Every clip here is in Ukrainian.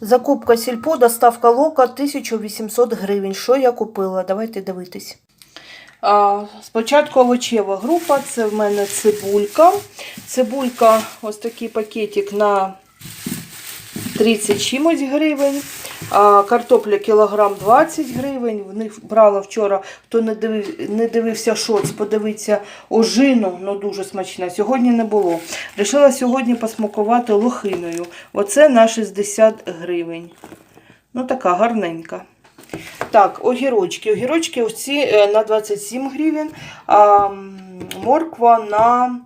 Закупка сільпо, доставка лока 1800 гривень. Що я купила? Давайте дивитись. Спочатку овочева група, це в мене цибулька. Цибулька, ось такий пакетик на 30 чимось гривень. Картопля кілограм 20 гривень. В них брала вчора, хто не, дивив, не дивився шоц, подивиться ожину, ну дуже смачна. Сьогодні не було. Рішила сьогодні посмакувати лохиною. Оце на 60 гривень. Ну, така гарненька. Так, огірочки. Огірочки оці е, на 27 гривень, а морква на.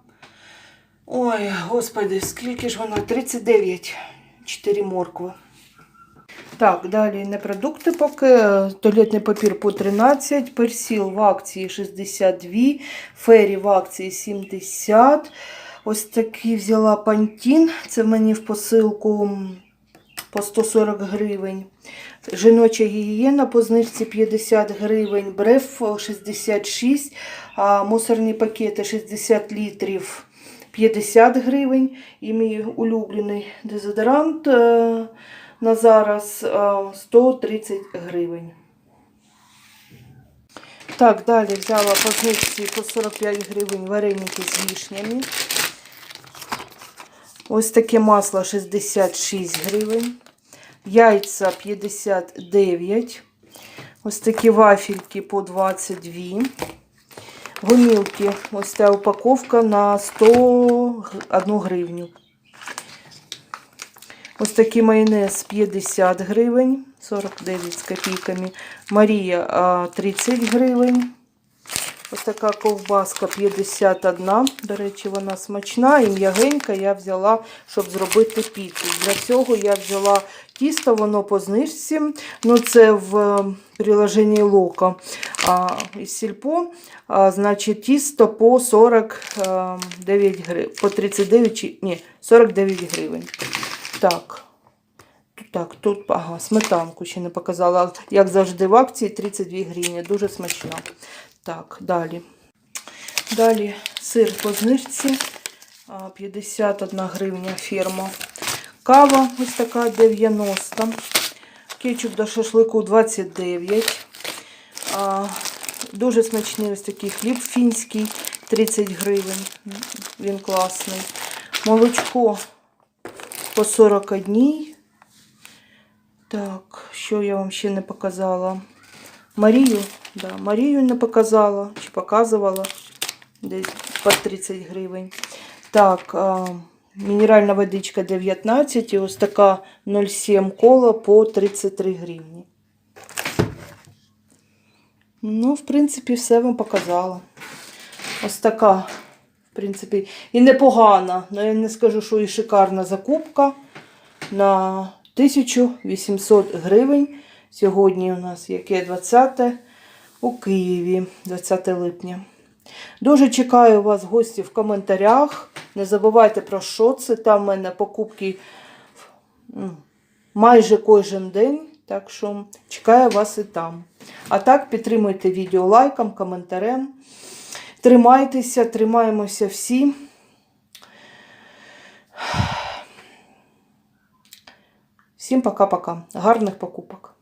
Ой, господи, скільки ж вона? 39. 4 моркви. Так, далі не продукти поки. Туалетний папір по 13, персіл в акції 62, фері в акції 70. Ось такий взяла пантін. Це мені в посилку по 140 гривень. Жіноча гігієна по знижці 50 гривень, бреф 66, а мусорні пакети 60 літрів 50 гривень. І мій улюблений дезодорант е, на зараз е, 130 гривень. Так, далі взяла по по 45 гривень вареники з вішнями. Ось таке масло 66 гривень. Яйця 59. Ось такі вафельки по 22. Гомілки. Ось ця упаковка на 101 гривню. Ось такий майонез 50 гривень, 49 з копійками. Марія 30 гривень. Ось така ковбаска 51. До речі, вона смачна і м'ягенька я взяла, щоб зробити піцу. Для цього я взяла тісто, воно по знижці. Ну, це в е, приложенні Лока із сільпо. А, значить, тісто по 49 гривень. По 39, ні, 49 гривень. Так. Так, тут ага, сметанку ще не показала. Як завжди, в акції 32 гривні. Дуже смачно. Так, далі. Далі сир по знижці. 51 гривня фірма. Кава ось така 90. Кетчуп до шашлику 29. А, Дуже смачний ось такий хліб фінський 30 гривень. Він класний. Молочко по 41. Так, що я вам ще не показала? Марію, да, Марію не показала, чи показувала десь по 30 гривень. Так, а, мінеральна водичка 19 і ось така 0,7 кола по 33 гривні. Ну, в принципі, все вам показала. Ось така, принципі, і непогана, але я не скажу, що і шикарна закупка на 1800 гривень. Сьогодні у нас яке 20 у Києві, 20 липня. Дуже чекаю вас, гості, в коментарях. Не забувайте про що це. Там в мене покупки майже кожен день. Так що чекаю вас і там. А так, підтримуйте відео лайком, коментарем. Тримайтеся, тримаємося всі. Всім пока-пока. Гарних покупок.